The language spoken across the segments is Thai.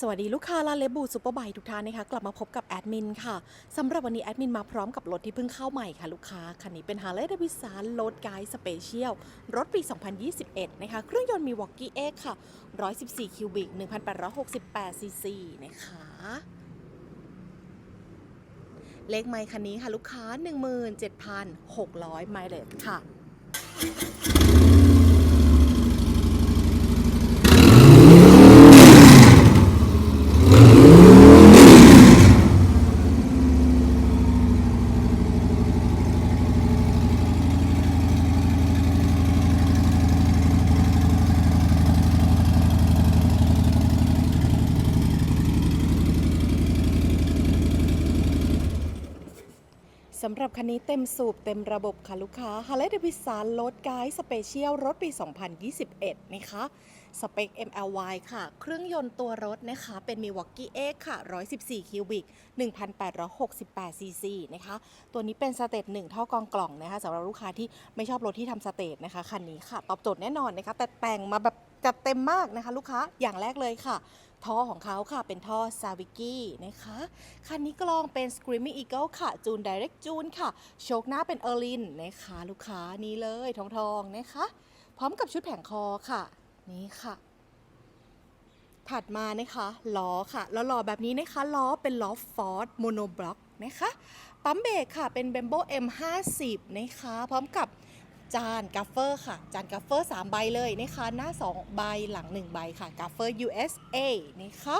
สวัสดีลูกค้าลาเลบูซูเปอร์ไบทุกท่านนะคะกลับมาพบกับแอดมินค่ะสำหรับวันนี้แอดมินมาพร้อมกับรถที่เพิ่งเข้าใหม่ค่ะลูกค้า คันนี้เป็น Harley Davidson Road Guide Special รถปี 2021 นะคะ เครื่องยนต์มี Walkie X ค่ะ 114 คิวบิก 1,868 ซีซีนะคะ เลขไมค์คันนี้ค่ะลูกค้า 17,600 ไมล์เลจค่ะ สำหรับคันนี้เต็มสูบเต็มระบบค่ะลูกค้า Harley Davidson Road Guide Special รถปี 2021 นะคะ สเปค MLY ค่ะ เครื่องยนต์ตัวรถนะคะ เป็น Milwaukee X ค่ะ 114 คิวบิก 1,868 ซีซีนะคะ ตัวนี้เป็นสเตจ1ท่อกองกล่องนะคะสำหรับลูกค้าที่ไม่ชอบรถที่ทำสเตจนะคะ คันนี้ค่ะ ตอบโจทย์แน่นอนนะคะ แต่แต่งมาแบบจัดเต็มมากนะคะ ลูกค้าอย่างแรกเลยค่ะ ท่อของเขาค่ะเป็นท่อซาวิกี้นะคะ คันนี้กลองเป็น Screaming Eagle ค่ะ จูน Direct จูนค่ะ โชคหน้าเป็นเออร์ลินนะคะ ลูกค้านี่เลยทองทองนะคะ พร้อมกับชุดแผงคอค่ะ นี่ค่ะถัดมานะคะล้อค่ะแล้วล้อแบบนี้นะคะล้อเป็นล้อฟอร์ดโมโนบล็อกนะคะ ปั๊มเบรกค่ะเป็น b บมโบ M50 นะคะ พร้อมกับ จานกาเฟอร์ค่ะ จานกาเฟอร์3ใบเลยนะคะหน้า 2 ใบหลัง 1 ใบค่ะกาเฟอร์ USA นะคะ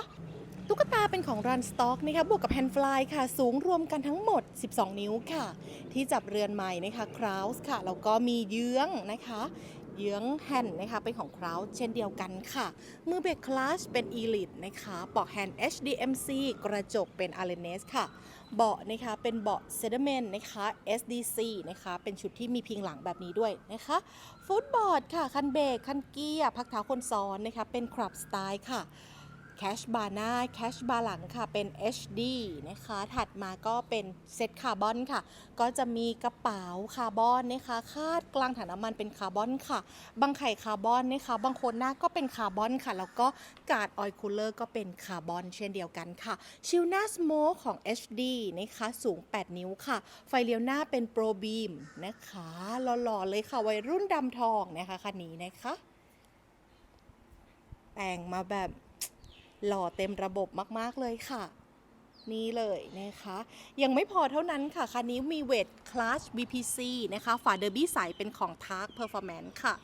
ตุ๊กตาเป็นของรันสต็อกนะคะบวกกับแฮนด์ฟลายค่ะ สูงรวมกันทั้งหมด 12 นิ้วค่ะ ที่จับเรือนใหม่นะคะคราวส์ค่ะ แล้วก็มีเยื้องนะคะ เยื้องแฮนด์นะคะเป็นของคราวเช่นเดียวกันค่ะ มือเบรกคลัชเป็น Elite นะคะปลอกแฮนด์ HDMC กระจกเป็น a l e n e s ค่ะ เบาะนะคะเป็นเบาะ s e d m e n t นะคะ SDC นะคะเป็นชุดที่มีพิงหลังแบบนี้ด้วยนะคะฟุตบอร์ดค่ะคันเบรกคันเกียร์พักเท้าคนซ้อนนะคะเป็นครับสไตล์ค่ะ แคชบาร์หน้าแคชบาร์หลังค่ะเป็น HD นะคะ ถัดมาก็เป็นเซตคาร์บอนค่ะ ก็จะมีกระเป๋าคาร์บอนนะคะคาดกลางถังน้ำมันเป็นคาร์บอนค่ะบังไข่คาร์บอนนะคะบางคนหน้าก็เป็นคาร์บอนค่ะ แล้วก็การ์ดออยล์คูลเลอร์ก็เป็นคาร์บอนเช่นเดียวกันค่ะชิลหน้าสโมคของ HD นะคะสูง 8 นิ้วค่ะ ไฟเลี้ยวหน้าเป็นโปรบีมนะคะหล่อๆเลยค่ะวัยรุ่นดำทองนะคะคันนี้นะคะ แต่งมาแบบ หล่อเต็มระบบมากๆเลยค่ะ นี่เลยนะคะ ยังไม่พอเท่านั้นค่ะ คันนี้มีเวทคลาส BPC นะคะฝาเดอร์บี้ใสเป็นของ Tark Performance ค่ะ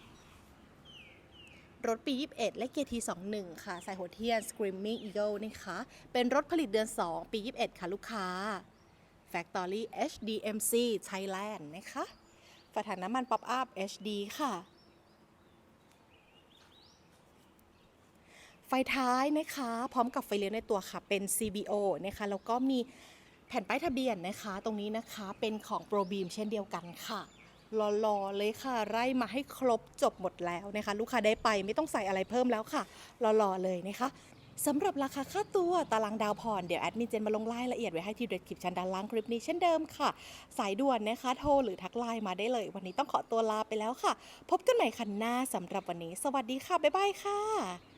รถปี 21 และเกียร์ที21 ค่ะใส่หัวเทียน Screaming Eagle นะคะ เป็นรถผลิตเดือน 2 ปี 21 ค่ะ ลูกค้า Factory HDMC Thailand นะคะฝาถังน้ำมัน Pop Up HD ค่ะ ไฟท้ายนะคะ พร้อมกับไฟเลี้ยวในตัวค่ะเป็น CBO นะคะแล้วก็มีแผ่นป้ายทะเบียนนะคะ ตรงนี้นะคะเป็นของ ProBeam เช่นเดียวกันค่ะรอๆเลยค่ะ ไล่มาให้ครบจบหมดแล้วนะคะ ลูกค้าได้ไปไม่ต้องใส่อะไรเพิ่มแล้วค่ะรอๆเลยนะคะสำหรับราคาค่าตัวตารางดาวผ่อนเดี๋ยวแอดมินเจนมาลงรายละเอียดไว้ให้ที่เด็ดคลิปชั้นด้านล่างคลิปนี้เช่นเดิมค่ะ สายด่วนนะคะโทรหรือทักไลน์มาได้เลย วันนี้ต้องขอตัวลาไปแล้วค่ะ พบกันใหม่คันหน้าสำหรับวันนี้ สวัสดีค่ะ บ๊ายบายค่ะ